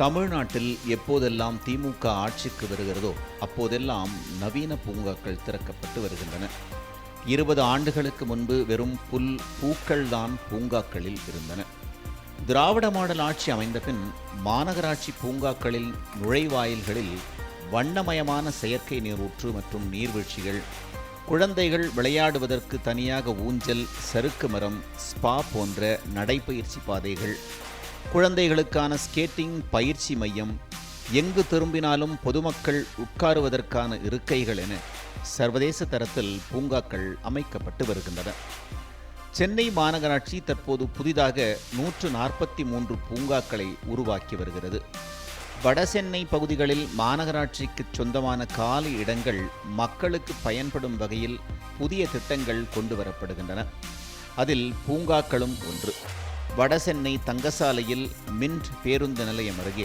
தமிழ்நாட்டில் எப்போதெல்லாம் திமுக ஆட்சிக்கு வருகிறதோ அப்போதெல்லாம் நவீன பூங்காக்கள் திறக்கப்பட்டு வருகின்றன. இருபது ஆண்டுகளுக்கு முன்பு வெறும் புல் பூக்கள்தான் பூங்காக்களில் இருந்தன. திராவிட மாடல் ஆட்சி அமைந்த பின் மாநகராட்சி பூங்காக்களில் நுழைவாயில்களில் வண்ணமயமான செயற்கை நீரூற்று மற்றும் நீர்வீழ்ச்சிகள் குழந்தைகள் விளையாடுவதற்கு தனியாக ஊஞ்சல் சறுக்கு மரம் ஸ்பா போன்ற நடைபயிற்சி பாதைகள் குழந்தைகளுக்கான ஸ்கேட்டிங் பயிற்சி மையம் எங்கு திரும்பினாலும் பொதுமக்கள் உட்காருவதற்கான இருக்கைகள் என சர்வதேச தரத்தில் பூங்காக்கள் அமைக்கப்பட்டு வருகின்றன. சென்னை மாநகராட்சி தற்போது புதிதாக நூற்று நாற்பத்தி மூன்று பூங்காக்களை உருவாக்கி வருகிறது. வடசென்னை பகுதிகளில் மாநகராட்சிக்கு சொந்தமான காலி இடங்கள் மக்களுக்கு பயன்படும் வகையில் புதிய திட்டங்கள் கொண்டு வரப்படுகின்றன. அதில் பூங்காக்களும் ஒன்று. வடசென்னை தங்கசாலையில் மின்ட் பேருந்து நிலையம் அருகே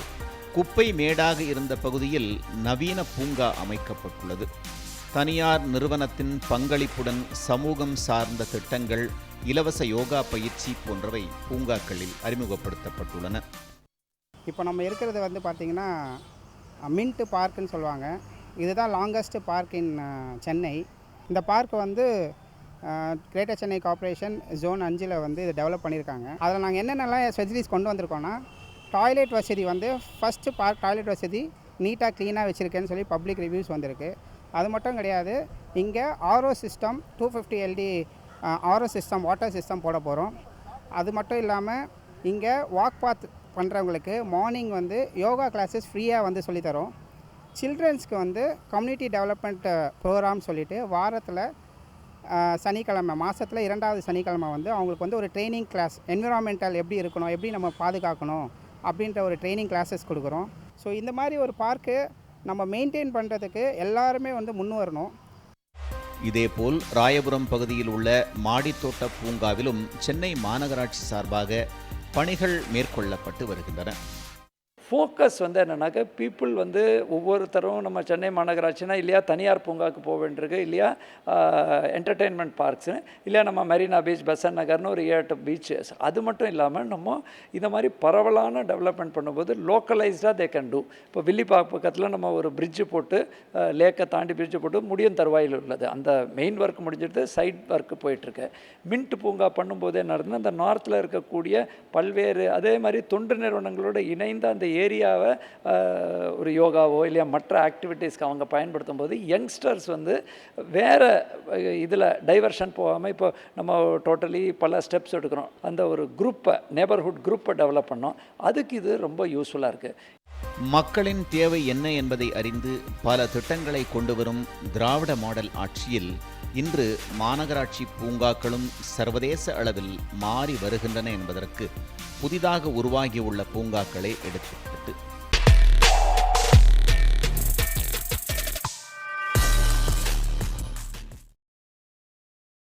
குப்பை மேடாக இருந்த பகுதியில் நவீன பூங்கா அமைக்கப்பட்டுள்ளது. தனியார் நிறுவனத்தின் பங்களிப்புடன் சமூகம் சார்ந்த திட்டங்கள் இலவச யோகா பயிற்சி போன்றவை பூங்காக்களில் அறிமுகப்படுத்தப்பட்டுள்ளன. இப்போ நம்ம இருக்கிறது வந்து பார்த்திங்கன்னா மின்ட் பார்க்குன்னு சொல்லுவாங்க. இதுதான் லாங்கஸ்ட் பார்க் இன் சென்னை. இந்த பார்க் வந்து கிரேட்டர் சென்னை கார்ப்பரேஷன் ஜோன் அஞ்சில் வந்து இது டெவலப் பண்ணியிருக்காங்க. அதில் நாங்கள் என்னென்னலாம் ஃபெசிலிட்டிஸ் கொண்டு வந்திருக்கோன்னா டாய்லெட் வசதி வந்து ஃபஸ்ட்டு பார்க் டாய்லெட் வசதி நீட்டாக க்ளீனாக வச்சுருக்கேன்னு சொல்லி பப்ளிக் ரிவ்யூஸ் வந்திருக்கு. அது மட்டும் கிடையாது இங்கே RO system two fifty LD RO system water system போட போகிறோம் அது மட்டும் இல்லாமல் இங்கே வாக் பாத் பண்ணுறவங்களுக்கு மார்னிங் வந்து யோகா கிளாஸஸ் ஃப்ரீயாக வந்து சொல்லித்தரோம். சில்ட்ரன்ஸ்க்கு வந்து கம்யூனிட்டி டெவலப்மெண்ட் ப்ரோக்ராம் சொல்லிட்டு வாரத்தில் சனிக்கிழமை மாதத்தில் இரண்டாவது சனிக்கிழமை வந்து அவங்களுக்கு வந்து ஒரு ட்ரைனிங் கிளாஸ் என்விரான்மெண்டல் எப்படி இருக்கணும் எப்படி நம்ம பாதுகாக்கணும் அப்படின்ற ஒரு ட்ரைனிங் கிளாஸஸ் கொடுக்குறோம். ஸோ இந்த மாதிரி ஒரு பார்க்கு நம்ம மெயின்டைன் பண்ணுறதுக்கு எல்லாருமே வந்து முன் வரணும். இதேபோல் ராயபுரம் பகுதியில் உள்ள மாடித்தோட்ட பூங்காவிலும் சென்னை மாநகராட்சி சார்பாக பணிகள் மேற்கொள்ளப்பட்டு வருகின்றன. ஃபோக்கஸ் வந்து என்னென்னாக்கா பீப்புள் வந்து ஒவ்வொருத்தரும் நம்ம சென்னை மாநகராட்சினா இல்லையா தனியார் பூங்காவுக்கு போக வேண்டியிருக்கு இல்லையா என்டர்டெயின்மெண்ட் பார்க்ஸு இல்லையா நம்ம மெரினா பீச் பெசன் நகர்னு ஒரு ஏட்டு பீச்சஸ் அது மட்டும் இல்லாமல் நம்ம இந்த மாதிரி பரவலான டெவலப்மெண்ட் பண்ணும்போது லோக்கலைஸ்டாக தே கேன் டூ இப்போ வில்லிப்பாக் பக்கத்தில் நம்ம ஒரு பிரிட்ஜு போட்டு லேக்கை தாண்டி பிரிட்ஜு போட்டு முடியும் தருவாயில் உள்ளது. அந்த மெயின் ஒர்க் முடிஞ்சிட்டு சைட் ஒர்க்கு போயிட்டுருக்கு. மின்ட் பூங்கா பண்ணும்போது என்ன நடந்தது அந்த நார்த்தில் இருக்கக்கூடிய பல்வேறு அதே மாதிரி தொண்டு நிறுவனங்களோட இணைந்த அந்த ஏ ஏரியாவை ஒரு யோகாவோ இல்லையா மற்ற ஆக்டிவிட்டீஸ்க்கு அவங்க பயன்படுத்தும் போது யங்ஸ்டர்ஸ் வந்து வேறு இதில் டைவர்ஷன் போகாமல் இப்போ நம்ம டோட்டலி பல ஸ்டெப்ஸ் எடுக்கிறோம். அந்த ஒரு குரூப்பை நெபர்ஹுட் குரூப்பை டெவலப் பண்ணோம். அதுக்கு இது ரொம்ப யூஸ்ஃபுல்லாக இருக்குது மக்களின் தேவை என்ன என்பதை அறிந்து பல திட்டங்களை கொண்டு வரும் திராவிட மாடல் ஆட்சியில் இன்று மாநகராட்சி பூங்காக்களும் சர்வதேச அளவில் மாறி வருகின்றன என்பதற்கு புதிதாக உருவாகியுள்ள பூங்காக்களை எடுத்துக்கிட்டு.